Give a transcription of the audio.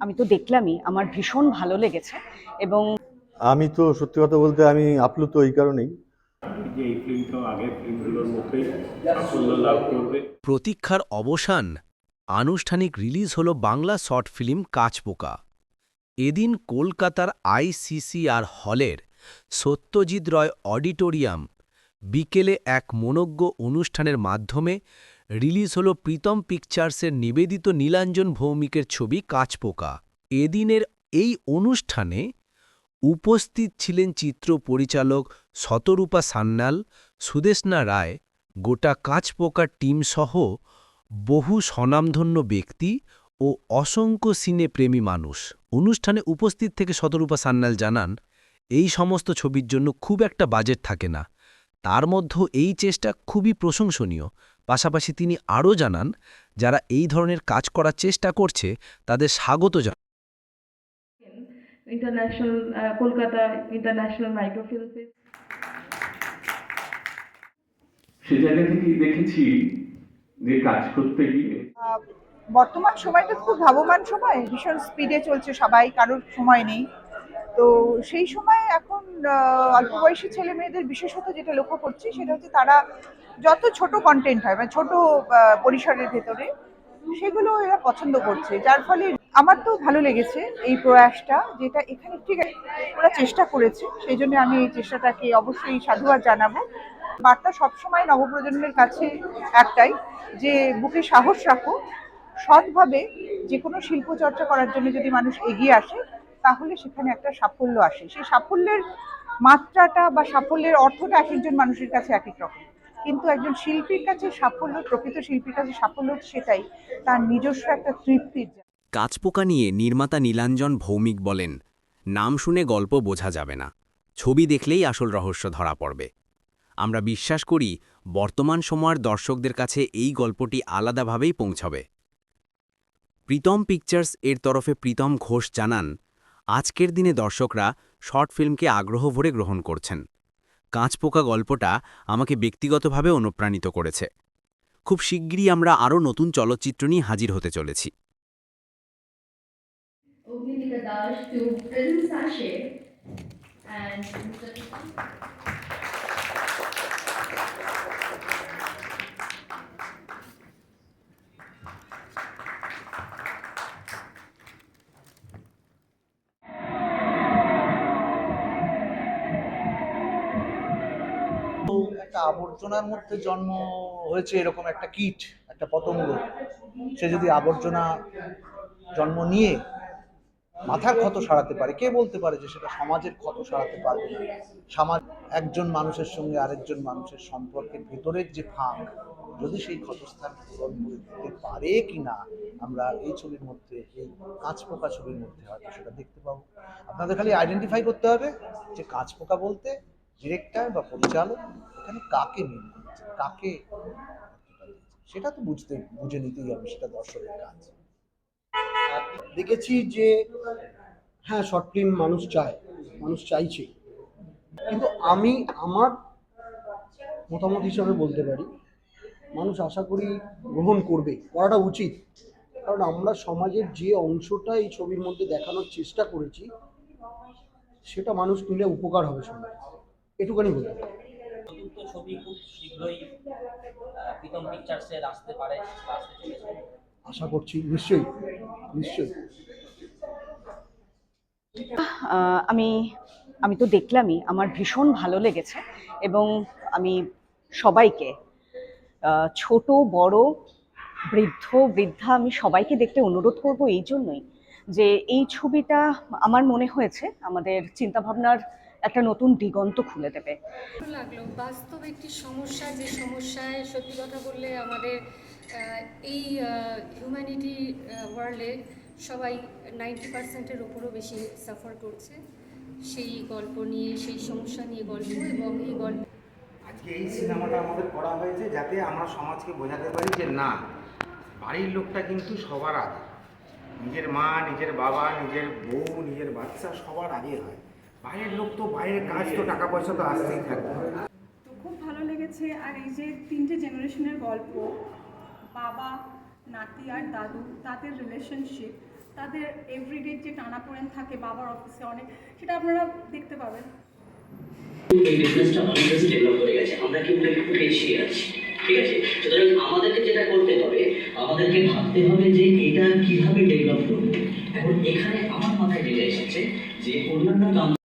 আমি তো দেখলামই আমার ভীষণ ভালো লেগেছে এবং আমি তো সত্যি কথা বলতে আমি আপ্লুত এই কারণেই। প্রতীক্ষার অবসান আনুষ্ঠানিক রিলিজ হল বাংলা শর্ট ফিল্ম কাচপোকা। এদিন কলকাতার আইসিসিআর হলের সত্যজিৎ রয় অডিটোরিয়াম বিকেলে এক মনজ্ঞ অনুষ্ঠানের মাধ্যমে রিলিজ হল প্রীতম পিকচার্সের নিবেদিত নীলাঞ্জন ভৌমিকের ছবি কাচপোকা। এদিনের এই অনুষ্ঠানে উপস্থিত ছিলেন চিত্র পরিচালক শতরূপা সান্যাল, সুদেষ্ণা রায়, গোটা কাঁচপোকার টিমসহ বহু স্বনামধন্য ব্যক্তি ও অসংখ্য সিনে প্রেমী মানুষ। অনুষ্ঠানে উপস্থিত থেকে শতরূপা সান্যাল জানান, এই সমস্ত ছবির জন্য খুব একটা বাজেট থাকে না। তার মধ্যেও এই চেষ্টা খুবই প্রশংসনীয়। পাশাপাশি তিনি আরও জানান যারা এই ধরনের কাজ করার চেষ্টা করছে তাদের স্বাগত জানান সে জায়গা থেকেই দেখেছি যে কাজ করতে গিয়ে। বর্তমান সময়টা খুব ভাবমান সময় ভীষণ স্পিডে চলছে সবাই কারোর সময় নেই। তো সেই সময় অল্প বয়সী ছেলে মেয়েদের বিশেষত যেটা লক্ষ্য করছি, সেটা হচ্ছে তারা যত ছোট কন্টেন্ট হয় মানে ছোট পরিসরের ভেতরে, সেগুলো এরা পছন্দ করছে। যার ফলে আমার তো ভালো লেগেছে এই প্রয়াসটা, যেটা এখানে ঠিক আছে, ওরা চেষ্টা করেছে, সেই জন্য আমি এই চেষ্টাটাকে অবশ্যই সাধুবাদ জানাব। বার্তা সবসময় নবপ্রজন্মের কাছে একটাই, যে বুকে সাহস রাখো, সৎভাবে যে কোনো শিল্প চর্চা করার জন্য যদি মানুষ এগিয়ে আসে তাহলে সেখানে একটা সাফল্য আসে। সেই সাফল্যের মাত্রাটা বা সাফল্যের অর্থটা এক একজন মানুষের কাছে এক এক রকম। কিন্তু একজন শিল্পীর কাছে সাফল্য, প্রকৃত শিল্পীর কাছে সাফল্য সেটাই, তার নিজস্ব একটা তৃপ্তির জায়গা। কাচপোকা নিয়ে নির্মাতা নীলাঞ্জন ভৌমিক বলেন, নাম শুনে গল্প বোঝা যাবে না। ছবি দেখলেই আসল রহস্য ধরা পড়বে। আমরা বিশ্বাস করি, বর্তমান সময়ের দর্শকদের কাছে এই গল্পটি আলাদাভাবেই পৌঁছবে। প্রীতম পিকচার্স এর তরফে প্রীতম ঘোষ জানান আজকের দিনে দর্শকরা শর্ট ফিল্মকে আগ্রহ ভরে গ্রহণ করছেন। কাঁচপোকা গল্পটা আমাকে ব্যক্তিগতভাবে অনুপ্রাণিত করেছে। খুব শিগগিরই আমরা আরও নতুন চলচ্চিত্র নিয়ে হাজির হতে চলেছি। একটা আবর্জনার মধ্যে জন্ম হয়েছে এরকম একটা কীট, একটা পতঙ্গ। সে যদি আবর্জনা জন্ম নিয়ে মাথার ক্ষত সারাতে পারে, কে বলতে পারে যে সেটা সমাজের ক্ষত সারাতে পারবে না? সমাজ, একজন মানুষের সঙ্গে আরেকজন মানুষের সম্পর্কের ভেতরের যে ফাঁক, যদি সেই ক্ষতস্থান পূরণ করতে পারে কি না আমরা এই ছবির মধ্যে, এই কাঁচপোকা ছবির মধ্যে হয়তো সেটা দেখতে পাবো। আপনাদের খালি আইডেন্টিফাই করতে হবে যে কাঁচপোকা বলতে ডিরেক্টর বা পরিচালক এখানে কাকে করছে, কাকে সেটা তো বুঝতে, বুঝে নিতেই হবে, সেটা দর্শকের কাজ। দেখেছি যে হ্যাঁ শর্ট ফিল্ম মানুষ চায়, মানুষ চাইছে। কিন্তু আমি আমার মতামত হিসাবে বলতে পারি, মানুষ আশা করি গ্রহণ করবে, করাটা উচিত। কারণ আমরা সমাজের যে অংশটা এই ছবির মধ্যে দেখানোর চেষ্টা করেছি, সেটা মানুষ নিলে উপকার হবে সমাজ। পারি চতুর্থ ছবি খুব শীঘ্রই প্রীতম পিকচার্সের আসতে পারে আসতে চলেছে। আশা করছি নিশ্চয়ই নিশ্চয়ই। আমি আমি তো দেখলামই আমার ভীষণ ভালো লেগেছে এবং আমি সবাইকে ছোট বড় বৃদ্ধ বৃদ্ধা আমি সবাইকে দেখতে অনুরোধ করব এই জন্যই যে এই ছবিটা আমার মনে হয়েছে আমাদের চিন্তাভাবনার একটা নতুন দিগন্ত খুলে দেবে। ভালো লাগল। বাস্তব একটি সমস্যা যে সমস্যায় সত্যি কথা বললে আমাদের এই হিউম্যানিটি ওয়ার্ল্ডে সবাই নাইনটি পার্সেন্টের ওপরও বেশি সাফার করছে। সেই গল্প নিয়ে সেই সমস্যা নিয়ে গল্প এবং এই গল্প আজকে এই সিনেমাটা আমাদের করা হয়েছে যাতে আমরা সমাজকে বোঝাতে পারি যে না বাড়ির লোকটা কিন্তু সবার আগে। নিজের মা নিজের বাবা নিজের বউ নিজের বাচ্চা সবার আগে হয়। বাইরের লোক তো বাইরের কাজ তো টাকা পয়সা তো আসতেই থাকবে। তো খুব ভালো লেগেছে। আর এই যে তিনটে জেনারেশনের গল্প বাবা নাতি আর দাদু তাদের রিলেশনশিপ তাদের এভরিডে যে টানাপোড়েন থাকে বাবার অফিসে অনেক সেটা আপনারা দেখতে পাবেন। এই বিজনেসটা অনেক বেশি ডেভেলপ করে গেছে। আমরা কিন্তু একটু পিছিয়ে আছি? ঠিক আছে? সুতরাং আমাদেরকে যেটা করতে হবে আমাদেরকে ভাবতে হবে যে এটা কীভাবে ডেভেলপ করবে। এখন এখানে আমার মাথায় যেটা এসেছে যে অন্যান্য